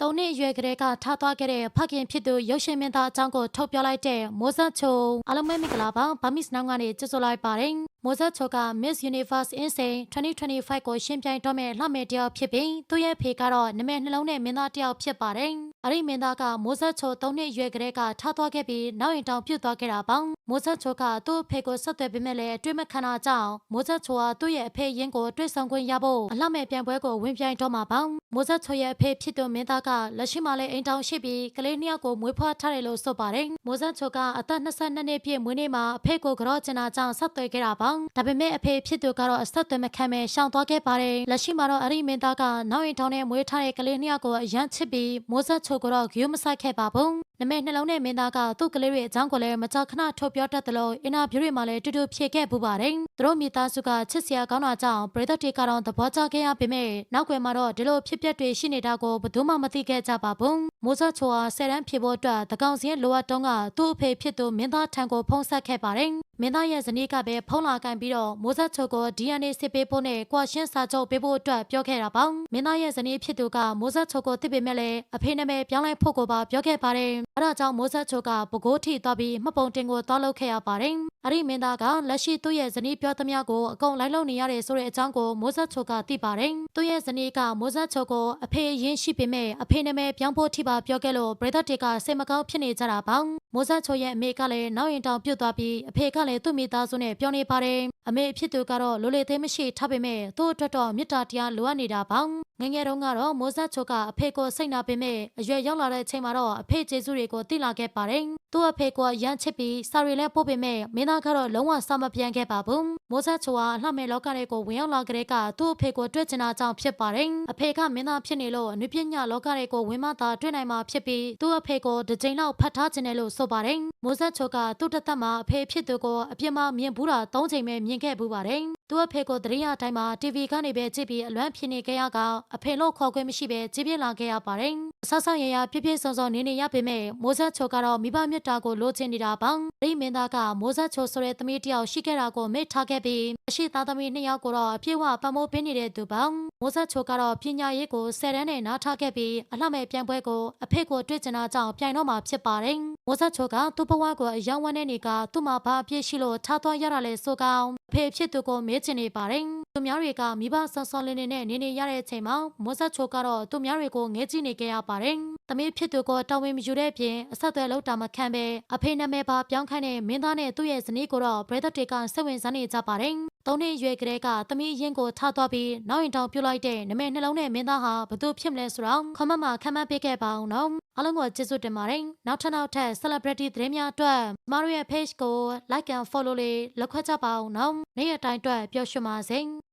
သုံးနှစ်အရွယ်ကလေးကထားသွားခဲ့တဲ့ဖခင်ဖြစ်သူရုပ်ရှင်မင်းသားအကြောင်းကိုထုတ်ပြောလိုက်တဲ့မိုးဆက်ချိုအားလုံးပဲမင်္ဂလာပါဗမစ်နောင်ကနေကြိုဆိုလိုက်ပါတယ်မိုးဆက်ချိုက Miss Universe Insane 2025ကိုရှင်ပြိုင်တော့မဲ့လှမဲ့တယောက်ဖြစ်ပြီးသူ့ရဲ့ဖေကတော့နမဲနှလုံးနဲ့မင်းသားတယောက်ဖြစ်ပါတယ်အဲ့ဒီမင်းသားကမိုးဆက်ချိုသုံးနှစ်အရွယ်ကလေးကထားသွားခဲ့ပြီးနောက်ရင်တောင်ပြုတ်သွားခဲ့တာပေါ့ မိုးဆက်ချိုကသူ့အဖေကိုဆက်သွယ်ပေးမဲ့လည်းအတွေ့မခံတာကြောင့်မိုးဆက်ချိုကသူ့ရဲ့အဖေရင်းကိုတွေ့ဆုံခွင့်ရဖို့အလှမဲ့ပြန်ပွဲကိုဝင်ပြိုင်တော့မှာပေါ့မိုးဆက်ချိုရဲ့အဖေဖြစ်သူမင်းသားကလက်ရှိမှာလည်းအိမ်တောင်ရှိပြီးကလေးနှစ်ယောက်ကိုမွေးဖွားထားတယ်လို့ဆိုပါတယ်မိုးဆက်ချိုကအသက်22နှစ်ပြည့်မွေးနေ့မှာအဖေကိုကြော့ကျင်တာကြောင့်ဆက်သွယ်ခဲ့တာပေါ့ဒါပေမဲ့အဖေဖြစ်သူကတော့အဆက်အသွယ်မခံပဲရှောင်သွားခဲ့ပါတယ်လက်ရှိမှာတော့အဲ့ဒီမင်းသားကနောက်ရင်တောင်နဲ့မွေးထားတဲ့ကလေးနှစ်ယောက်ကိုအရန်ချစ်ပြီးမိုးဆက်ချိုကတော့ဂယုမဆိုင်ခဲ့ပါဘူးနမဲနှလုံးနဲ့မင်းသားကသူ့ကလေးတွေအကြောင်းကိုလည်းမကြာခဏထုတ်ပြောတတ်တယ်လို့အင်တာဗျူးတွေမှာလည်းတူတူဖြေခဲ့ပူပါတယ်သူတို့မိသားစုကချစ်စရာကောင်းတာကြောင့်ပရိသတ်တွေကတော့သဘောကျခဲ့ရပေမဲ့နောက်ွယ်မှာတော့ဒီလိုဖြစ်ပျက်တွေရှိနေတာကိုဘယ်သူမှမသိခဲ့ကြပါဘူးမိုးဆက်ချိုဟာဆယ်တန်းဖြစ်ဖို့အတွက်တကောင်စီရဲ့လိုအပ်တုံးကသူ့အဖေဖြစ်သူမင်းသားထံကိုဖုံးဆက်ခဲ့ပါတယ် မင်းသားရဲ့ဇနီးကပဲဖုံးလာကန်ပြီးတော့မိုးဆက်ချိုကို DNA စစ်ပေးဖို့နဲ့ကွာရှင်းစာချုပ်ပေးဖို့အတွက်ပြောခဲ့တာပေါ့မင်းသားရဲ့ဇနီးဖြစ်သူကမိုးဆက်ချိုကိုသိပေမဲ့လည်းအဖေနာမည်ပြောင်းလဲဖို့ကိုပါပြောခဲ့ပါတယ်အဲဒါကြောင့်မိုးဆက်ချိုကပကိုးထိသွားပြီးမှတ်ပုံတင်ကိုတောက်လုပ်ခဲ့ရပါတယ်အဲ့ဒီမင်းသားကလက်ရှိသူ့ရဲ့ဇနီးပြောသမျှကိုအကုန်လိုက်လုပ်နေရတယ်ဆိုတဲ့အကြောင်းကိုမိုးဆက်ချိုကသိပါတယ်သူ့ရဲ့ဇနီးကမိုးဆက်ချိုကိုအဖေရင်းရှိပေမဲ့အဖေနာမည်ပြောင်းဖို့ထိပါပြောခဲ့လို့ပရိသတ်တွေကစိတ်မကောင်းဖြစ်နေကြတာပေါ့မိုးဆက်ချိုရဲ့အမေကလည်းနောက်ရင်တောင်ပြုတ်သွားပြီးအဖေကလည်းသူ့မိသားစုနဲ့ပြောနေပါတယ်အမေအဖြစ်သူကတော့လိုလေသေးမရှိထားပေမဲ့သူ့အတွက်တော့မေတ္တာတရားလိုအပ်နေတာပေါ့ငယ်ငယ်တုန်းကတော့မိုးဆက်ချိုကအဖေကိုစိတ်နာပေမဲ့အရွယ်ရောက်လာတဲ့အချိန်မှာတော့အဖေကျေးဇူးတွေကိုသိလာခဲ့ပါတယ်သူ့အဖေကရမ်းချစ်ပြီးစာရီလည်းပို့ပေမဲ့မင်းသားကတော့လုံးဝစာမပြန်ခဲ့ပါဘူးမိုးဆက်ချိုဟာလှမဲ့လောကတွေကိုဝင်ရောက်လာကြတဲ့ကသူ့အဖေကိုတွေ့ချင်တာကြောင့်ဖြစ်ပါတယ်အဖေကမင်းသားဖြစ်နေလို့အနုပညာလောကတွေကိုဝင်မသာတွေ့နိုင်မှာဖြစ်ပြီးသူ့အဖေကိုတစ်ကြိမ်လောက်ဖတ်ထားခြင်းတယ်လို့ဆိုပါတယ်မိုးဆက်ချိုကသူ့တစ်သက်မှာအဖေဖြစ်သူကိုအပြစ်မမြင်ဘူးတာ၃ချိန်ပဲမြင်ခဲ့ဘူးပါတယ် သူ့အဖေကိုတရိယာတိုင်းမှာ TV ကနေပဲကြည့်ပြီးအလွမ်းဖြစ်နေခဲ့ရကအဖေလို့ခေါ်ခွင့်မရှိပဲကြည့်ပြလာခဲ့ရပါတယ်။ဆောက်ဆောက်ရရပြည့်ပြည့်စုံစုံနေနေရပေမဲ့မိုးဆက်ချိုကတော့မိဘမြတ်တာကိုလိုချင်နေတာပေါ့။ရိမင်းသားကမိုးဆက်ချိုဆိုတဲ့သမီးတစ်ယောက်ရှိခဲ့တာကိုမေ့ထားခဲ့ပြီးအရှိသားသမီးနှစ်ယောက်ကိုတော့အပြည့်အဝပံ့ပိုးပေးနေတဲ့သူပေါ့။မိုးဆက်ချိုကတော့ပညာရေးကိုဆယ်တန်းနဲ့နားထားခဲ့ပြီးအလှမဲ့ပြန်ပွဲကိုအဖေကိုတွေ့ချင်တာကြောင့်ပြိုင်တော့မှာဖြစ်ပါတယ်။မိုးဆက်ချိုကသူ့ဘဝကိုအယောင်းဝမ်းတဲ့နေကသူ့မှာဘာအပြည့်ရှိလို့ထားသွားရတာလဲဆိုကောင်းအ ဖေဖြစ်သူကိုမေးချင်နေပါတယ်။သူများတွေကမိဘဆော့ဆော့လင်းနေနဲ့နေနေရတဲ့အချိန်မှာမိုးဆက်ချိုကတော့သူများတွေကိုငဲကြည့်နေခဲ့ရပါတယ်။သမီးဖြစ်သူကိုတာဝန်မယူတဲ့အပြင်အဆက်အသွယ်လုပ်တာမခံပဲအဖေနာမည်ပါပြောင်းခိုင်းတဲ့မင်းသားနဲ့သူ့ရဲ့ဇနီးကိုတော့ဘရဒတ်တွေကစိတ်ဝင်စားနေကြပါတယ်။သုံးနှစ်ရွယ်ကလေးကသမီးရင်ကိုထားသွားပြီးနောက်ရင်တောင်ပြုတ်လိုက်တဲ့နမဲနှလုံးနဲ့မင်းသားဟာဘသူဖြစ်မလဲဆိုတော့ခမမခမတ်ပေးခဲ့ပါအောင်နော်။ အားလုံးကိုကျေးဇူးတင်ပါတယ်။နောက်ထပ်နောက်ထပ် celebrity သတင်းများအတွက်မတို့ရဲ့ page ကို like and follow လေးလုပ်ခွက်ကြပါအောင်နော်။နေ့ရက်တိုင်းအတွက်ပျော်ရွှင်ပါစေ။